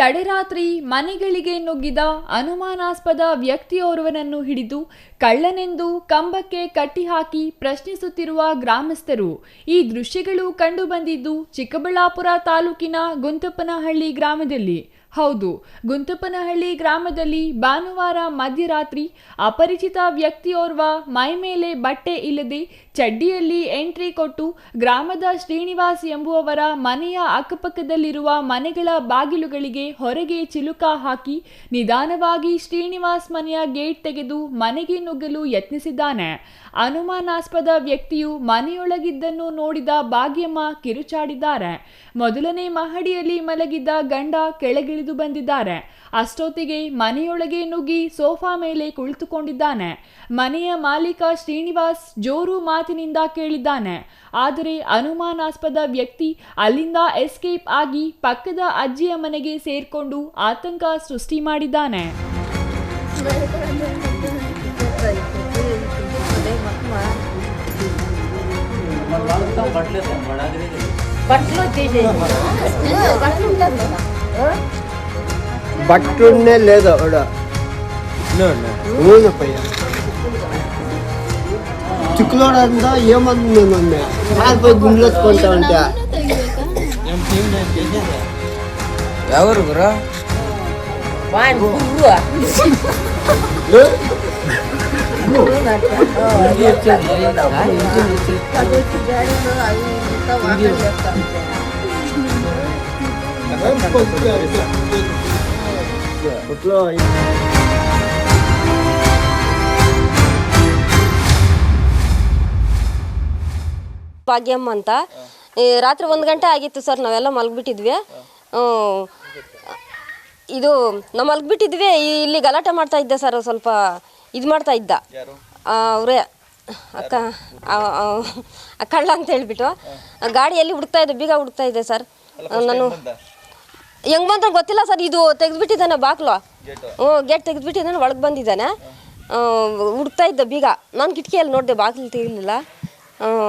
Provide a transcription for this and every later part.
ತಡೆರಾತ್ರಿ ಮನೆಗಳಿಗೆ ನುಗ್ಗಿದ ಅನುಮಾನಾಸ್ಪದ ವ್ಯಕ್ತಿಯೋರ್ವನನ್ನು ಹಿಡಿದು ಕಳ್ಳನೆಂದು ಕಂಬಕ್ಕೆ ಕಟ್ಟಿಹಾಕಿ ಪ್ರಶ್ನಿಸುತ್ತಿರುವ ಗ್ರಾಮಸ್ಥರು, ಈ ದೃಶ್ಯಗಳು ಕಂಡುಬಂದಿದ್ದು ಚಿಕ್ಕಬಳ್ಳಾಪುರ ತಾಲೂಕಿನ ಗುಂತಪ್ಪನಹಳ್ಳಿ ಗ್ರಾಮದಲ್ಲಿ. ಹೌದು, ಗುಂತಪ್ಪನಹಳ್ಳಿ ಗ್ರಾಮದಲ್ಲಿ ಭಾನುವಾರ ಮಧ್ಯರಾತ್ರಿ ಅಪರಿಚಿತ ವ್ಯಕ್ತಿಯೋರ್ವ ಮೈಮೇಲೆ ಬಟ್ಟೆ ಇಲ್ಲದೆ ಚಡ್ಡಿಯಲ್ಲಿ ಎಂಟ್ರಿ ಕೊಟ್ಟು ಗ್ರಾಮದ ಶ್ರೀನಿವಾಸ್ ಎಂಬುವವರ ಮನೆಯ ಅಕ್ಕಪಕ್ಕದಲ್ಲಿರುವ ಮನೆಗಳ ಬಾಗಿಲುಗಳಿಗೆ ಹೊರಗೆ ಚಿಲುಕ ಹಾಕಿ ನಿಧಾನವಾಗಿ ಶ್ರೀನಿವಾಸ್ ಮನೆಯ ಗೇಟ್ ತೆಗೆದು ಮನೆಗೆ ನುಗ್ಗಲು ಯತ್ನಿಸಿದ್ದಾನೆ. ಅನುಮಾನಾಸ್ಪದ ವ್ಯಕ್ತಿಯು ಮನೆಯೊಳಗಿದ್ದನ್ನು ನೋಡಿದ ಭಾಗ್ಯಮ್ಮ ಕಿರುಚಾಡಿದ್ದಾರೆ. ಮೊದಲನೇ ಮಹಡಿಯಲ್ಲಿ ಮಲಗಿದ್ದ ಗಂಡ ಕೆಳಗಿಳಿದು ಬಂದಿದ್ದಾರೆ. ಅಷ್ಟೊತ್ತಿಗೆ ಮನೆಯೊಳಗೆ ನುಗ್ಗಿ ಸೋಫಾ ಮೇಲೆ ಕುಳಿತುಕೊಂಡಿದ್ದಾನೆ. ಮನೆಯ ಮಾಲೀಕ ಶ್ರೀನಿವಾಸ್ ಜೋರು ಮಾತಿನಿಂದ ಕೇಳಿದ್ದಾನೆ. ಆದರೆ ಅನುಮಾನಾಸ್ಪದ ವ್ಯಕ್ತಿ ಅಲ್ಲಿಂದ ಎಸ್ಕೇಪ್ ಆಗಿ ಪಕ್ಕದ ಅಜ್ಜಿಯ ಮನೆಗೆ ಸೇರ್ಕೊಂಡು ಆತಂಕ ಸೃಷ್ಟಿ ಮಾಡಿದ್ದಾನೆ. బట్టలు వచ్చేసి బట్టలు ఉంటారు కదా. బట్టుండే లేదు ఆవిడ ఊనపయ్య చిక్కులోడంతా ఏమంది మొన్న కాలిపోయి గుండెలుసుకుంటా ఉంటే. ఎవరు గురు వాడి ಭಾಗ್ಯಮ್ಮ ಅಂತ. ರಾತ್ರಿ ಒಂದು ಗಂಟೆ ಆಗಿತ್ತು ಸರ್, ನಾವೆಲ್ಲ ಮಲಗಿಬಿಟ್ಟಿದ್ವಿ. ಇದು, ನಾವು ಮಲಗಿಬಿಟ್ಟಿದ್ವಿ ಇಲ್ಲಿ ಗಲಾಟೆ ಮಾಡ್ತಾ ಇದ್ದೆ ಸರ್, ಸ್ವಲ್ಪ ಇದು ಮಾಡ್ತಾ ಇದ್ದ. ಅವರೇ ಅಕ್ಕ ಅಕ್ಕಳ್ಳ ಕಳ್ಳ ಅಂತ ಹೇಳಿಬಿಟ್ಟು. ಗಾಡಿಯಲ್ಲಿ ಹುಡುಕ್ತಾ ಇದ್ದೆ ಬೀಗ ಹುಡುಕ್ತಾ ಇದ್ದೆ ಸರ್. ನಾನು ಹೆಂಗ್ ಬಂದ್ರೆ ಗೊತ್ತಿಲ್ಲ ಸರ್ ಇದು ತೆಗೆದ್ಬಿಟ್ಟಿದ್ದಾನೆ ಬಾಕ್ಲು ಹ್ಞೂ ಗೇಟ್ ತೆಗೆದ್ಬಿಟ್ಟಿದ್ದಾನೆ ಒಳಗೆ ಬಂದಿದ್ದಾನೆ. ಹುಡುಕ್ತಾ ಇದ್ದ ಬೀಗ. ನಾನು ಕಿಟಕಿಯಲ್ಲಿ ನೋಡಿದೆ ಬಾಗಿಲು ತೆಗಿಲಿಲ್ಲ.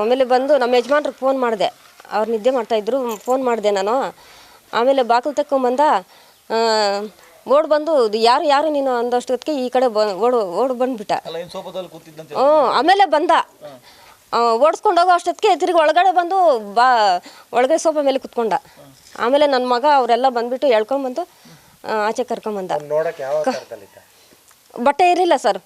ಆಮೇಲೆ ಬಂದು ನಮ್ಮ ಯಜಮಾನ್ರಿಗೆ ಫೋನ್ ಮಾಡಿದೆ. ಅವ್ರು ನಿದ್ದೆ ಮಾಡ್ತಾಯಿದ್ರು ಫೋನ್ ಮಾಡಿದೆ ನಾನು. ಆಮೇಲೆ ಬಾಗಿಲು ತಕ್ಕೊಂಬಂದ ಓಡ್ ಬಂದು ಇದು ಯಾರು ಯಾರು ನೀನು ಅಂದಷ್ಟೊತ್ತಿಗೆ ಈ ಕಡೆ ಬ ಓಡು ಓಡ್ ಬಂದ್ಬಿಟ್ಟ. ಹ್ಞೂ ಆಮೇಲೆ ಬಂದ. ಓಡಿಸ್ಕೊಂಡು ಹೋಗೋ ಅಷ್ಟೊತ್ತಿಗೆ ತಿರುಗಿ ಒಳಗಡೆ ಬಂದು ಬಾ ಒಳಗಡೆ ಸೋಫಾ ಮೇಲೆ ಕುತ್ಕೊಂಡ. ಆಮೇಲೆ ನನ್ನ ಮಗ ಅವರೆಲ್ಲ ಬಂದ್ಬಿಟ್ಟು ಎಳ್ಕೊಂಬಂದು ಆ, ಆಚೆ ಕರ್ಕೊಂಬಂದ. ಬಟ್ಟೆ ಇರಲಿಲ್ಲ ಸರ್.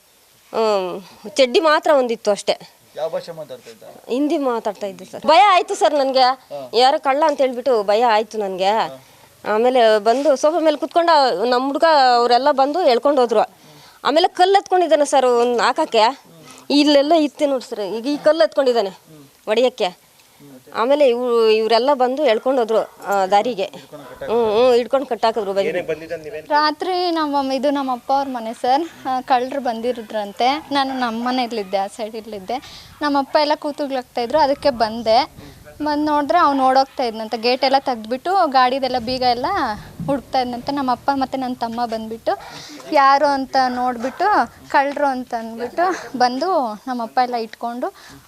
ಚಡ್ಡಿ ಮಾತ್ರ ಒಂದಿತ್ತು ಅಷ್ಟೇ. ಯಾವ ಭಾಷೆ ಮಾತಾಡ್ತಾ ಹಿಂದಿ ಮಾತಾಡ್ತಾ ಇದ್ದೆ ಸರ್. ಭಯ ಆಯ್ತು ಸರ್ ನನಗೆ. ಯಾರು ಕಳ್ಳ ಅಂತ ಹೇಳ್ಬಿಟ್ಟು ಭಯ ಆಯ್ತು ನನಗೆ. ಆಮೇಲೆ ಬಂದು ಸೋಫಾ ಮೇಲೆ ಕುತ್ಕೊಂಡು ನಮ್ಮ ಹುಡುಗ ಅವರೆಲ್ಲ ಬಂದು ಎಳ್ಕೊಂಡು ಹೋದ್ರು. ಆಮೇಲೆ ಕಲ್ಲು ಎತ್ಕೊಂಡಿದ್ದಾನೆ ಸರ್ ಒಂದು ಹಾಕಕ್ಕೆ. ಇಲ್ಲೆಲ್ಲ ಇತ್ತೆ ನೋಡಿ ಸರ್ ಈಗ ಈ ಕಲ್ಲು ಎತ್ಕೊಂಡಿದ್ದಾನೆ ಒಡೆಯೋಕ್ಕೆ. ಆಮೇಲೆ ಇವು ಇವರೆಲ್ಲ ಬಂದು ಎಳ್ಕೊಂಡು ಹೋದ್ರು ಆ, ದಾರಿಗೆ. ಹ್ಞೂ ಹ್ಞೂ ಹಿಡ್ಕೊಂಡು ಕಟ್ಟಾಕಿದ್ರು ಬಂದು ರಾತ್ರಿ ನಮ್ಮ ಇದು ನಮ್ಮ ಅಪ್ಪ ಅವ್ರ ಮನೆ ಸರ್ ಕಳ್ಳರು ಬಂದಿರೋದ್ರಂತೆ. ನಾನು ನಮ್ಮ ಮನೆಯಲ್ಲಿದ್ದೆ ಆ ಸೈಡಲ್ಲಿದ್ದೆ ನಮ್ಮ ಅಪ್ಪ ಎಲ್ಲ ಕೂತುಗ್ಲಾಗ್ತಾ ಇದ್ರು ಅದಕ್ಕೆ ಬಂದೆ. ಬಂದು ನೋಡಿದ್ರೆ ಅವ್ನು ಓಡೋಗ್ತಾ ಇದ್ನಂತೆ. ಗೇಟ್ ಎಲ್ಲ ತೆಗ್ದ್ಬಿಟ್ಟು ಗಾಡಿದೆಲ್ಲ ಬೀಗ ಎಲ್ಲ ಹುಡುಕ್ತಾ ಇದ್ನಂತೆ. ನಮ್ಮ ಅಪ್ಪ ಮತ್ತು ನನ್ನ ತಮ್ಮ ಬಂದುಬಿಟ್ಟು ಯಾರು ಅಂತ ನೋಡಿಬಿಟ್ಟು ಕಳ್ಳರು ಅಂತ ಅಂದ್ಬಿಟ್ಟು ಬಂದು ನಮ್ಮ ಅಪ್ಪ ಎಲ್ಲ ಇಟ್ಕೊಂಡು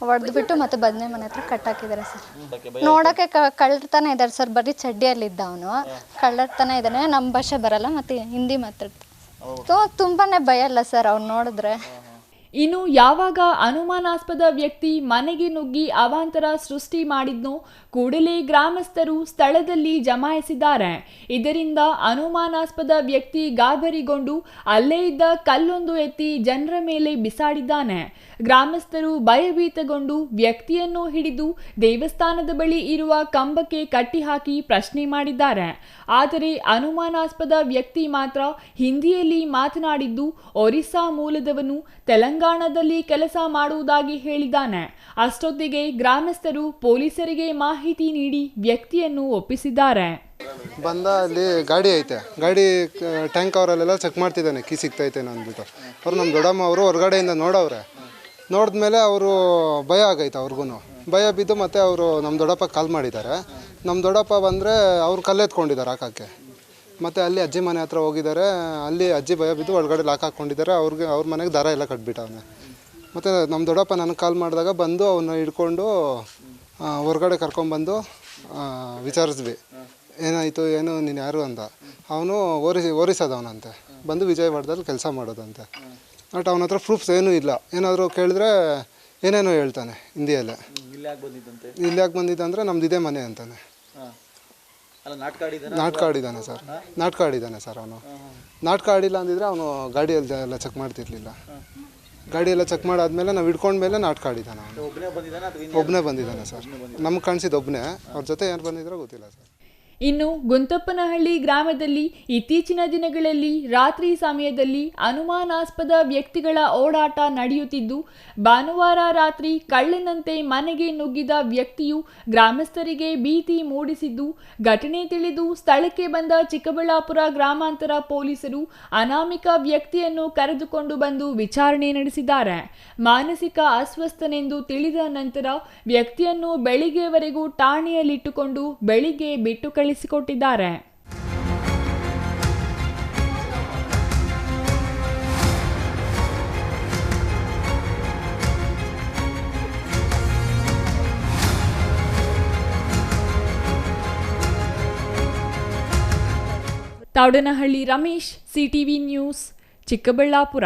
ಹೊಡೆದ್ಬಿಟ್ಟು ಮತ್ತು ಬದನೆ ಮನೆ ಹತ್ರ ಕಟ್ಟಾಕಿದ್ದಾರೆ ಸರ್. ನೋಡೋಕ್ಕೆ ಕಳ್ಳತನ ಇದ್ದಾರೆ ಸರ್. ಬರೀ ಚಡ್ಡಿಯಲ್ಲಿದ್ದ ಅವನು. ಕಳ್ಳತನ ಇದ್ದಾನೆ ನಮ್ಮ ಭಾಷೆ ಬರಲ್ಲ ಮತ್ತು ಹಿಂದಿ ಮಾತಾಡ್ತಾರೆ ತುಂಬಾ ಭಯ ಅಲ್ಲ ಸರ್ ಅವ್ನು ನೋಡಿದ್ರೆ. ಇನ್ನು ಯಾವಾಗ ಅನುಮಾನಾಸ್ಪದ ವ್ಯಕ್ತಿ ಮನೆಗೆ ನುಗ್ಗಿ ಅವಾಂತರ ಸೃಷ್ಟಿ ಮಾಡಿದ್ನೋ ಕೂಡಲೇ ಗ್ರಾಮಸ್ಥರು ಸ್ಥಳದಲ್ಲಿ ಜಮಾಯಿಸಿದ್ದಾರೆ. ಇದರಿಂದ ಅನುಮಾನಾಸ್ಪದ ವ್ಯಕ್ತಿ ಗಾಬರಿಗೊಂಡು ಅಲ್ಲೇ ಇದ್ದ ಕಲ್ಲೊಂದು ಎತ್ತಿ ಜನರ ಮೇಲೆ ಬಿಸಾಡಿದ್ದಾನೆ. ಗ್ರಾಮಸ್ಥರು ಭಯಭೀತಗೊಂಡು ವ್ಯಕ್ತಿಯನ್ನು ಹಿಡಿದು ದೇವಸ್ಥಾನದ ಬಳಿ ಇರುವ ಕಂಬಕ್ಕೆ ಕಟ್ಟಿಹಾಕಿ ಪ್ರಶ್ನೆ ಮಾಡಿದ್ದಾರೆ. ಆದರೆ ಅನುಮಾನಾಸ್ಪದ ವ್ಯಕ್ತಿ ಮಾತ್ರ ಹಿಂದಿಯಲ್ಲಿ ಮಾತನಾಡಿದ್ದು ಒರಿಸ್ಸಾ ಮೂಲದವನು ತೆಲಂಗಾಣದಲ್ಲಿ ಕೆಲಸ ಮಾಡುವುದಾಗಿ ಹೇಳಿದ್ದಾನೆ. ಅಷ್ಟೊತ್ತಿಗೆ ಗ್ರಾಮಸ್ಥರು ಪೊಲೀಸರಿಗೆ ಮಾಹಿತಿ ನೀಡಿ ವ್ಯಕ್ತಿಯನ್ನು ಒಪ್ಪಿಸಿದ್ದಾರೆ. ಬಂದ ಅಲ್ಲಿ ಗಾಡಿ ಐತೆ. ಗಾಡಿ ಟ್ಯಾಂಕ್ ಅವರಲ್ಲೆಲ್ಲ ಚೆಕ್ ಮಾಡ್ತಿದ್ದಾನೆ. ಕೀ ಸಿಗ್ತೈತೆ ಅಂದ್ಬಿಟ್ಟು. ಅವ್ರು ನಮ್ಮ ದೊಡ್ಡಮ್ಮ ಅವರು ಹೊರಗಡೆಯಿಂದ ನೋಡವ್ರೆ. ನೋಡಿದ್ಮೇಲೆ ಅವರು ಭಯ ಆಗೈತೆ ಅವ್ರಿಗೂ ಭಯ ಬಿದ್ದು ಮತ್ತೆ ಅವರು ನಮ್ಮ ದೊಡ್ಡಪ್ಪ ಕಾಲ್ ಮಾಡಿದ್ದಾರೆ. ನಮ್ಮ ದೊಡ್ಡಪ್ಪ ಬಂದರೆ ಅವ್ರು ಕಲ್ಲೆತ್ಕೊಂಡಿದ್ದಾರೆ ಹಾಕಕ್ಕೆ. ಮತ್ತು ಅಲ್ಲಿ ಅಜ್ಜಿ ಮನೆ ಹತ್ರ ಹೋಗಿದ್ದಾರೆ. ಅಲ್ಲಿ ಅಜ್ಜಿ ಭಯ ಬಿದ್ದು ಒಳಗಡೆ ಲಾಕ್ ಹಾಕ್ಕೊಂಡಿದ್ದಾರೆ ಅವ್ರಿಗೆ ಅವ್ರ ಮನೆಗೆ ದಾರ ಎಲ್ಲ ಕಟ್ಬಿಟ್ಟವನೆ ಮತ್ತು ನಮ್ಮ ದೊಡ್ಡಪ್ಪ ನನಗೆ ಕಾಲ್ ಮಾಡಿದಾಗ ಬಂದು ಅವನ್ನ ಹಿಡ್ಕೊಂಡು ಹೊರಗಡೆ ವಿಚಾರಿಸ್ವಿ ವಿಚಾರಿಸಿದ್ವಿ. ಏನಾಯಿತು ಏನು ನೀನು ಯಾರು ಅಂದ ಅವನು ಓರಿಸಿ ಓರಿಸೋದವನಂತೆ. ಬಂದು ವಿಜಯವಾಡದಲ್ಲಿ ಕೆಲಸ ಮಾಡೋದಂತೆ. ಬಟ್ ಅವನ ಹತ್ರ ಪ್ರೂಫ್ಸ್ ಏನೂ ಇಲ್ಲ. ಏನಾದರೂ ಕೇಳಿದ್ರೆ ಏನೇನೋ ಹೇಳ್ತಾನೆ ಹಿಂದಿಯಲ್ಲೇ. ಇಲ್ಲಿ ಯಾಕೆ ಬಂದಿದ್ದಂತೆ ಇಲ್ಲಿ ಯಾಕೆ ಬಂದಿದ್ದ ಅಂದರೆ ನಮ್ದು ಇದೇ ಮನೆ ಅಂತಾನೆ. ನಾಟಕ ಆಡಿದ್ದಾನೆ? ಸರ್. ನಾಟಕ ಆಡಿದ್ದಾನೆ ಸರ್ ಅವನು. ನಾಟಕ ಆಡಿಲ್ಲ ಅಂದಿದ್ರೆ ಅವನು ಗಾಡಿಯಲ್ಲಿ ಎಲ್ಲ ಚೆಕ್ ಮಾಡ್ತಿರ್ಲಿಲ್ಲ. ಗಾಡಿ ಎಲ್ಲ ಚೆಕ್ ಮಾಡಾದ್ಮೇಲೆ ನಾವು ಹಿಡ್ಕೊಂಡ್ಮೇಲೆ ನಾಟಕ ಆಡಿದ್ದಾನೆ ಅವನು. ಒಬ್ಬನೇ ಬಂದಿದ್ದಾನ ಅಥವಾ ಒಬ್ಬನೇ ಬಂದಿದ್ದಾನೆ ಸರ್. ನಮ್ಗೆ ಕಾಣಿಸಿದ ಒಬ್ಬನೇ ಅವ್ರ ಜೊತೆ ಯಾರು ಬಂದಿದ್ರೋ ಗೊತ್ತಿಲ್ಲ ಸರ್. ಇನ್ನು ಗುಂತಪ್ಪನಹಳ್ಳಿ ಗ್ರಾಮದಲ್ಲಿ ಇತ್ತೀಚಿನ ದಿನಗಳಲ್ಲಿ ರಾತ್ರಿ ಸಮಯದಲ್ಲಿ ಅನುಮಾನಾಸ್ಪದ ವ್ಯಕ್ತಿಗಳ ಓಡಾಟ ನಡೆಯುತ್ತಿದ್ದು, ಭಾನುವಾರ ರಾತ್ರಿ ಕಳ್ಳನಂತೆ ಮನೆಗೆ ನುಗ್ಗಿದ ವ್ಯಕ್ತಿಯು ಗ್ರಾಮಸ್ಥರಿಗೆ ಭೀತಿ ಮೂಡಿಸಿದ್ದು, ಘಟನೆ ತಿಳಿದು ಸ್ಥಳಕ್ಕೆ ಬಂದ ಚಿಕ್ಕಬಳ್ಳಾಪುರ ಗ್ರಾಮಾಂತರ ಪೊಲೀಸರು ಅನಾಮಿಕ ವ್ಯಕ್ತಿಯನ್ನು ಕರೆದುಕೊಂಡು ಬಂದು ವಿಚಾರಣೆ ನಡೆಸಿದ್ದಾರೆ. ಮಾನಸಿಕ ಅಸ್ವಸ್ಥನೆಂದು ತಿಳಿದ ನಂತರ ವ್ಯಕ್ತಿಯನ್ನು ಬೆಳಿಗ್ಗೆವರೆಗೂ ಠಾಣೆಯಲ್ಲಿಟ್ಟುಕೊಂಡು ಬೆಳಿಗ್ಗೆ ಬಿಟ್ಟು ಕಳಿಸಿಕೊಟ್ಟಿದ್ದಾರೆ ತಾವಡನಹಳ್ಳಿ ರಮೇಶ್ ಸಿಟಿವಿ ನ್ಯೂಸ್ ಚಿಕ್ಕಬಳ್ಳಾಪುರ.